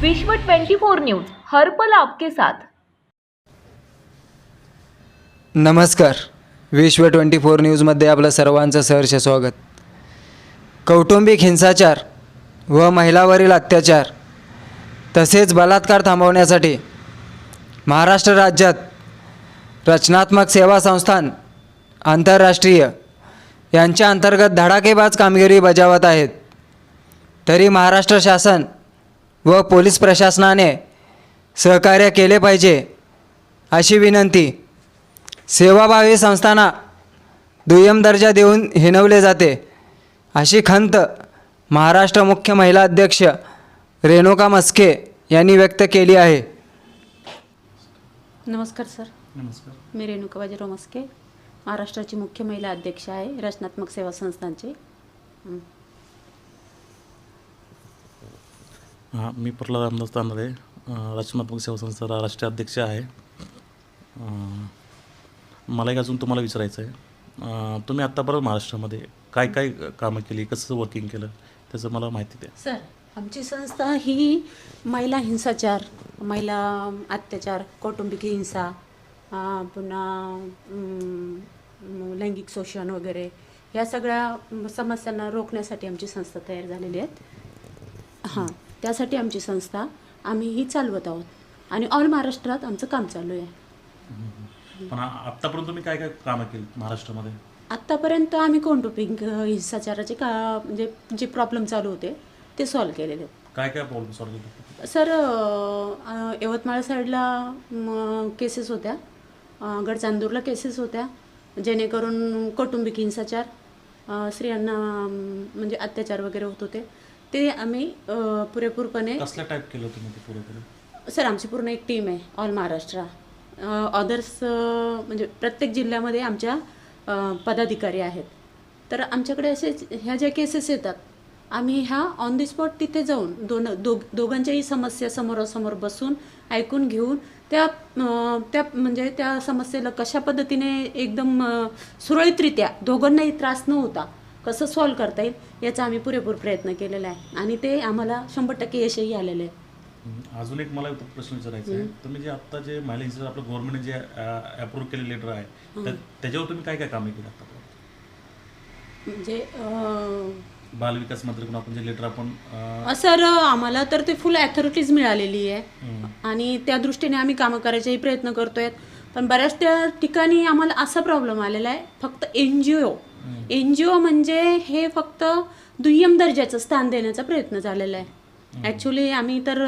विश्व 24 न्यूज हर पल आपके साथ. नमस्कार. विश्व ट्वेंटी फोर न्यूजमध्ये आपलं सर्वांचं सहर्ष स्वागत. कौटुंबिक हिंसाचार व महिलावरील अत्याचार तसेच बलात्कार थांबवण्यासाठी महाराष्ट्र राज्यात रचनात्मक सेवा संस्थान आंतरराष्ट्रीय यांच्या अंतर्गत धडाकेबाज कामगिरी बजावत आहेत. तरी महाराष्ट्र शासन व पोलीस प्रशासनाने सहकार्य केले पाहिजे अशी विनंती. सेवाभावी संस्थांना दुय्यम दर्जा देऊन हिनवले जाते अशी खंत महाराष्ट्र मुख्य महिला अध्यक्ष रेणुका मस्के यांनी व्यक्त केली आहे. नमस्कार सर. नमस्कार. मी रेणुका बाजीराव मस्के महाराष्ट्राची मुख्य महिला अध्यक्ष आहे रचनात्मक सेवा संस्थांचे. हां मी प्रल्हाद रामदास तांदळे रचनात्मक सेवा संस्था राष्ट्रीय अध्यक्ष आहे. मला एक अजून तुम्हाला विचारायचं आहे तुम्ही आत्तापर्यंत महाराष्ट्रामध्ये काय काय कामं केली कसं वर्किंग केलं त्याचं मला माहिती द्या. सर आमची संस्था ही महिला हिंसाचार महिला अत्याचार कौटुंबिक हिंसा पुन्हा लैंगिक शोषण वगैरे या सगळ्या समस्यांना रोखण्यासाठी आमची संस्था तयार झालेली आहेत हां. त्यासाठी आमची संस्था आम्ही ही चालवत आहोत. आणि ऑल महाराष्ट्रात आमचं काम चालू आहे. पण आ- आत्तापर्यंत तुम्ही काय काय कामं केली महाराष्ट्रामध्ये? आत्तापर्यंत आम्ही अ, हिंसाचाराचे का म्हणजे जे प्रॉब्लेम चालू होते ते सॉल्व केलेले. काय काय प्रॉब्लेम सॉल्व केले? सर यवतमाळ साईडला केसेस होत्या. गडचांदूरला केसेस होत्या. जेणेकरून कौटुंबिक हिंसाचार स्त्रियांना म्हणजे अत्याचार वगैरे होत होते. ते आम्ही अ, पुरेपूरपणे कसल्या टाईप केलं तुम्ही ते पुरं केलं सर आमची पूर्ण एक टीम आहे ऑल महाराष्ट्र अदर्स म्हणजे प्रत्येक जिल्ह्यामध्ये आमच्या अ, पदाधिकारी आहेत. तर आमच्याकडे असे ह्या ज्या केसेस येतात आम्ही ह्या ऑन दी स्पॉट तिथे जाऊन दोन दोघ दोघांच्याही समस्या समोरासमोर बसून ऐकून घेऊन त्या अ, त्या म्हणजे त्या समस्येला कशा पद्धतीने एकदम अ, सुरळीतरित्या दोघांनाही त्रास न होता कसं सॉल्व करता येईल याचा आम्ही पुरेपूर प्रयत्न केलेला आहे. आणि ते आम्हाला शंभर टक्के यशही आलेलं आहे. अजून एक मला प्रश्न विचारायचा आहे. तुम्ही जे आत्ता जे महिला हिंसा आपलं गव्हर्नमेंटने जे अप्रूव्ह केले लेटर आहे त्या- त्याच्यावर तुम्ही काय काय कामे केली आतापर्यंत म्हणजे बालविकास मंत्रीकडून आपण जे लेटर आपण सर आम्हाला तर ते फुल ॲथॉरिटीज मिळालेली आहे. आणि त्या दृष्टीने आम्ही कामं करायचाही प्रयत्न करतोय. पण बऱ्याच त्या ठिकाणी आम्हाला असा प्रॉब्लेम आलेला आहे फक्त N G O N G ओ म्हणजे हे फक्त दुय्यम दर्जाचं स्थान देण्याचा प्रयत्न झालेला आहे. ॲक्च्युली आम्ही तर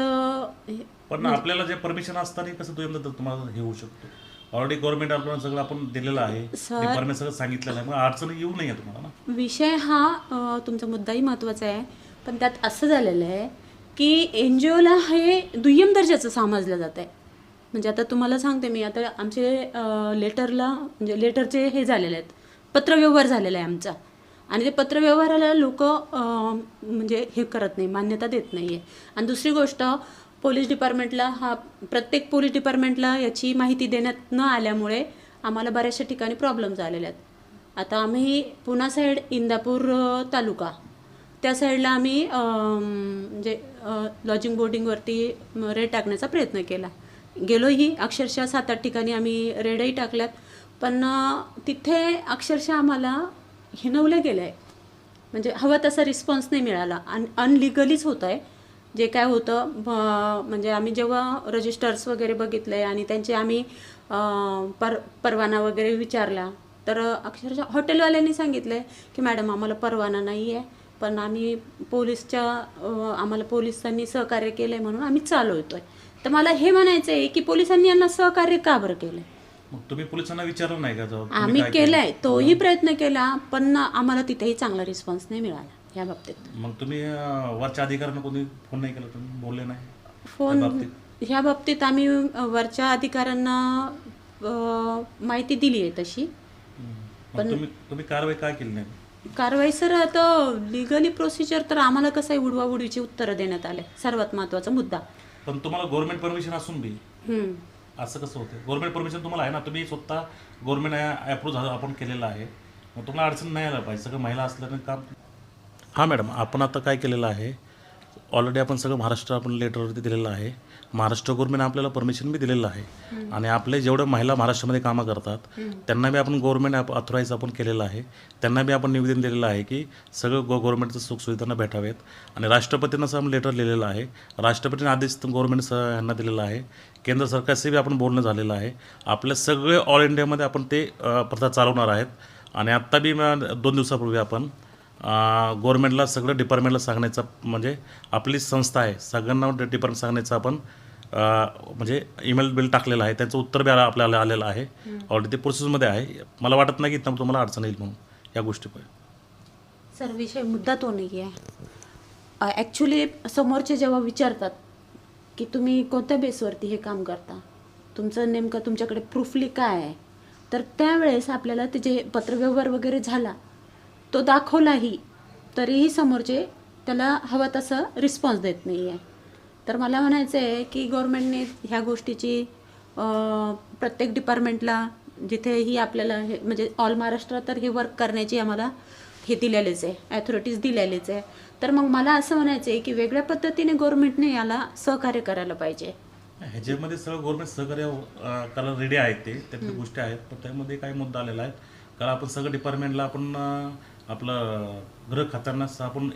पण आपल्याला जे परमिशन असताना कसं दोन तुम्हाला हे होऊ शकतो? ऑलरेडी गव्हर्नमेंट आपल्याला सगळं आपण दिलेलं आहे. सगळं सांगितलेलं आहे. मग अडचण येऊ नये तुम्हाला ना? विषय हा तुमचा मुद्दाही महत्त्वाचा आहे. पण त्यात असं झालेलं आहे की एन जी ओला हे दुय्यम दर्जाचं समजलं जात आहे. म्हणजे आता तुम्हाला सांगते मी आता आमचे लेटरला म्हणजे लेटरचे हे झालेले आहेत. पत्रव्यवहार झालेला आहे आमचा. आणि ते पत्रव्यवहाराला लोक म्हणजे हे करत नाही मान्यता देत नाही आहे आणि दुसरी गोष्ट पोलीस डिपार्टमेंटला हा प्रत्येक पोलीस डिपार्टमेंटला याची माहिती देण्यात न आल्यामुळे आम्हाला बऱ्याचशा ठिकाणी प्रॉब्लेम झालेले आहेत. आता आम्ही पुणा साईड इंदापूर तालुका. त्या साईडला आम्ही म्हणजे लॉजिंग बोर्डिंगवरती रेड टाकण्याचा प्रयत्न केला. गेलोही अक्षरशः सात आठ ठिकाणी आम्ही रेडही टाकल्यात. पण तिथे अक्षरशः आम्हाला हिनवलं गेलं आहे म्हणजे हवा तसा रिस्पॉन्स नाही मिळाला. अन अनलिगलीच होतं आहे जे काय होतं ब- म्हणजे आम्ही जेव्हा रजिस्टर्स वगैरे बघितले आणि त्यांचे आम्ही पर परवाना वगैरे विचारला तर अक्षरशः हॉटेलवाल्यांनी सांगितलं की मॅडम आम्हाला परवाना नाही आहे पण आम्ही पोलीसच्या आम्हाला पोलिसांनी सहकार्य केलं आहे म्हणून आम्ही चालवतो आहे तर मला हे म्हणायचं आहे की पोलिसांनी यांना सहकार्य का बरं केलं आहे मग तुम्ही पोलिसांना विचारलं नाही का जाऊ आम्ही केलाय. तोही प्रयत्न केला पण आम्हाला तिथेही चांगला रिस्पॉन्स नाही मिळाला या बाबतीत. मग तुम्ही अं, वरच्या अधिकाऱ्यांना कोणी फोन नाही केला? तुम्ही बोलले नाही? फोन बाबतीत? ह्या बाबतीत आम्ही वरच्या अधिकाऱ्यांना अ, माहिती दिली आहे तशी. मग तुम्ही तुम्ही कारवाई काय केली नाही? कारवाई सर आता लिगली प्रोसिजर तर आम्हाला कसं आहे उडवाउडवीची उत्तरं देण्यात आले. सर्वात महत्त्वाचा मुद्दा. पण तुम्हाला गव्हर्नमेंट परमिशन असून बी? हम्म. असं कसं होतं गव्हर्नमेंट परमिशन तुम्हाला आहे ना तुम्ही स्वतः गव्हर्नमेंट अप्रूव्ह झालं आपण केलेलं आहे. मग तुम्हाला अडचण नाही आलं पाहिजे. सगळं महिला असल्याने काम हां मॅडम आपण आता काय केलेलं आहे? ऑलरेडी आपण सगळं महाराष्ट्र आपण लेटरवरती दिलेलं आहे. महाराष्ट्र गव्हर्नमेंट आपल्याला परमिशन बी दिलेलं आहे. आणि आपले जेवढे महिला महाराष्ट्रामध्ये कामं करतात त्यांना बी आपण गव्हर्नमेंट ॲप ऑथराईज आपण केलेलं आहे. त्यांना बी आपण निवेदन दिलेलं आहे की सगळं गो गव्हर्नमेंटचं सुखसुविधांना भेटावेत. आणि राष्ट्रपतींना असं आपण लेटर लिहिलेलं आहे. राष्ट्रपतींनी आदेश गव्हर्नमेंट यांना दिलेला आहे. केंद्र सरकारशी बी आपण बोलणं झालेलं आहे. आपल्या सगळे ऑल इंडियामध्ये आपण ते प्रथा चालवणार आहेत. आणि आत्ता बी दोन दिवसापूर्वी आपण गव्हर्नमेंटला सगळं डिपार्टमेंटला सांगण्याचा म्हणजे आपली संस्था आहे सगळ्यांना डिपार्टमेंट सांगण्याचं आपण म्हणजे ईमेल बिल टाकलेलं आहे त्याचं उत्तर बी आला- आपल्याला आलेलं आहे. ऑलरेडी ते प्रोसेसमध्ये आहे. मला वाटत नाही की इथं तुम्हाला अडचण येईल म्हणून या गोष्टीमुळे. सर विषय मुद्दा तो नाही आहे. ॲक्च्युली समोरचे जेव्हा विचारतात की तुम्ही कोणत्या बेसवरती हे काम करता? तुमचं नेमकं तुमच्याकडे प्रूफली काय आहे? तर त्यावेळेस आपल्याला ते जे पत्रव्यवहार वगैरे झाला तो दाखवलाही तरीही समोरचे त्याला हवा तसं रिस्पॉन्स देत नाही आहे तर मला म्हणायचं आहे की गव्हर्मेंटने ह्या गोष्टीची प्रत्येक डिपार्टमेंटला जिथेही आपल्याला हे म्हणजे ऑल महाराष्ट्र तर हे वर्क करण्याची आम्हाला हे दिलेलेच आहे ॲथॉरिटीज दिलेलेच आहे. तर मग मला असं म्हणायचं आहे की वेगळ्या पद्धतीने गव्हर्मेंटने याला सहकार्य करायला पाहिजे. ह्याच्यामध्ये सगळं गव्हर्नमेंट सहकार्य करायला रेडी आहेत ते त्यातल्या गोष्टी आहेत पण त्यामध्ये काही मुद्दा आलेला आहे कारण आपण सगळं डिपार्टमेंटला आपण आपलं गृह खात्यांना आपण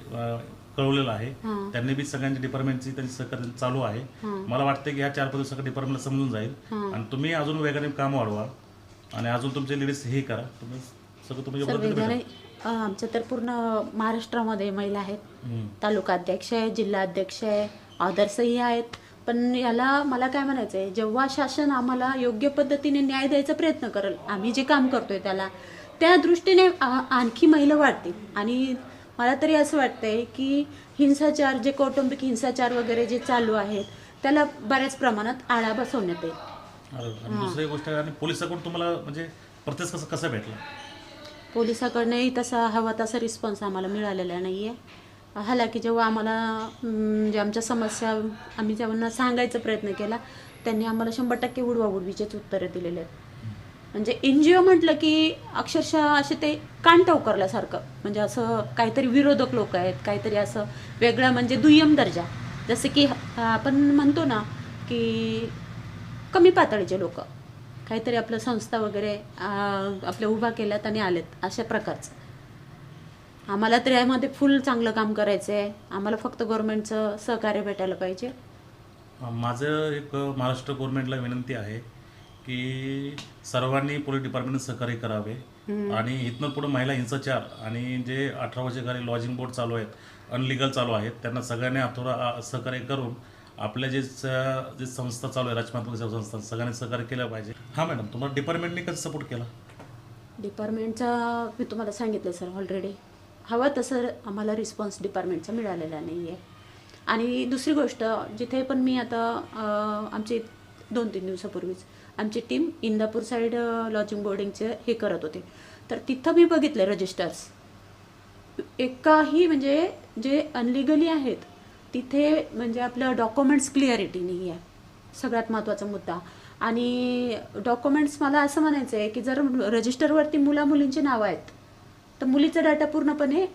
कळवलेलं आहे. त्यांनी बी सगळ्यांच्या डिपार्टमेंटची त्यांची सहकार्य चालू आहे. मला वाटतं की ह्या चार पाच दिवसात डिपार्टमेंटला समजून जाईल. आणि तुम्ही अजून वेगाने काम वाढवा. आणि अजून तुमचे लेडीज हे करा. तुम्ही सगळं तुम्ही आमच्या तर पूर्ण महाराष्ट्रामध्ये महिला आहेत. तालुका अध्यक्ष आहे जिल्हा अध्यक्ष आहे ऑदर्सही आहेत. पण याला मला काय म्हणायचं आहे जेव्हा शासन आम्हाला योग्य पद्धतीने न्याय द्यायचा प्रयत्न करेल आम्ही जे काम करतोय त्याला त्या दृष्टीने आणखी महिला वाढतील. आणि मला तरी असं वाटतंय की हिंसाचार जे कौटुंबिक हिंसाचार वगैरे जे चालू आहेत त्याला बऱ्याच प्रमाणात आळा बसवण्यात येईल. दुसरी गोष्ट आणि पोलिसाकडून तुम्हाला म्हणजे प्रत्येक कसं कसं भेटला? पोलिसाकडनंही तसा हवा तसा रिस्पॉन्स आम्हाला मिळालेला नाही आहे हालाकी जेव्हा आम्हाला अं, जे आमच्या समस्या आम्ही त्यांना सांगायचा प्रयत्न केला त्यांनी आम्हाला शंभर टक्के उडवाउडवीचेच उत्तरं दिलेले आहेत. म्हणजे एन जी ओ म्हटलं की अक्षरशः असे ते कान टवकारल्यासारखं म्हणजे असं काहीतरी विरोधक लोक आहेत काहीतरी असं वेगळं म्हणजे दुय्यम दर्जा. जसं की आपण म्हणतो ना की कमी पातळीचे लोक. काहीतरी आपलं संस्था वगैरे आपल्या उभा केल्यात आणि आलेत अशा प्रकारचं. आम्हाला तर यामध्ये फुल चांगलं काम करायचं आहे आम्हाला फक्त गव्हर्नमेंटचं सहकार्य भेटायला पाहिजे. माझं एक महाराष्ट्र गव्हर्नमेंटला विनंती आहे की सर्वांनी पोलीस डिपार्टमेंट सहकार्य करावे. आणि इथनं पुढे महिला हिंसाचार आणि जे अठरा वर्षे लॉजिंग बोर्ड चालू आहेत अनलिगल चालू आहेत त्यांना सगळ्यांनी थोडा सहकार्य करून आपल्या जे जे संस्था चालू आहे रचनात्मक संस्था सगळ्यांनी सहकार्य केलं पाहिजे. हां मॅडम तुम्हाला डिपार्टमेंटने कसं सपोर्ट केला? डिपार्टमेंटचा मी तुम्हाला सांगितलं सर ऑलरेडी हवा तसं आम्हाला रिस्पॉन्स डिपार्टमेंटचा मिळालेला नाही आहे आणि दुसरी गोष्ट जिथे पण मी आता आमची दोन तीन दिवसापूर्वीच आमची टीम इंदापूर साईड लॉजिंग बोर्डिंगचे हे करत होते. तर तिथं मी बघितले रजिस्टर्स एकाही म्हणजे जे अनलिगली आहेत तिथे म्हणजे आपलं डॉक्युमेंट्स क्लिअरिटी नाही आहे सगळ्यात महत्त्वाचा मुद्दा. आणि डॉक्युमेंट्स मला असं म्हणायचं आहे की जर रजिस्टरवरती मुला मुलींची नावं आहेत तर मुलीचा डाटा पूर्णपणे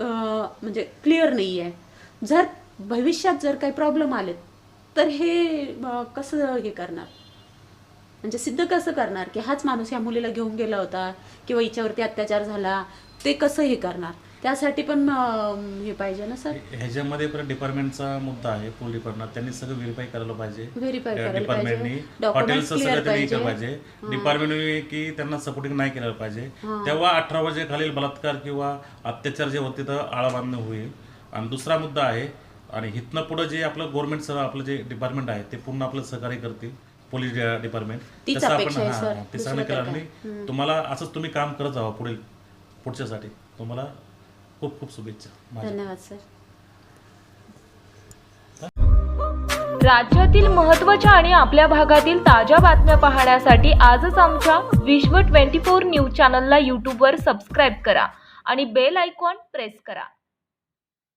म्हणजे क्लिअर नाही आहे जर भविष्यात जर काही प्रॉब्लेम आले तर हे कसं हे करणार? म्हणजे सिद्ध कसं करणार की हाच माणूस या मुलीला घेऊन गेला होता किंवा हिच्यावरती अत्याचार झाला ते कसं हे करणार? त्यासाठी पण हे पाहिजे ना सर? ह्याच्यामध्ये पण डिपार्टमेंटचा मुद्दा आहे पोलीस डिपार्टमेंट. त्यांनी सगळं व्हेरीफाय करायला पाहिजे. करायला डिपार्टमेंटनी हॉटेलचं सगळं त्यांनी केलं पाहिजे. पाहिजे डिपार्टमेंटने की त्यांना सपोर्टिंग नाही केलं पाहिजे. तेव्हा अठरा वर्षे खालील बलात्कार किंवा अत्याचार जे होते तर आळा बांधणं होईल. आणि दुसरा मुद्दा आहे आणि इथनं पुढं जे आपलं गव्हर्नमेंट आपलं जे डिपार्टमेंट आहे ते पूर्ण आपलं सहकार्य करतील पोलीस डिपार्टमेंट तीच तसं आपण हां. ते केलं आणि तुम्हाला असंच तुम्ही काम करत जावा पुढील पुढच्यासाठी. तुम्हाला खूप खूप शुभेच्छा धन्यवाद सर राज्यातील महत्त्वाच्या आणि आपल्या भागातील ताज्या बातम्या पाहण्यासाठी आजच आमच्या विश्व 24 न्यूज चॅनलला यूट्यूबवर सबस्क्राईब करा आणि बेल आयकॉन प्रेस करा.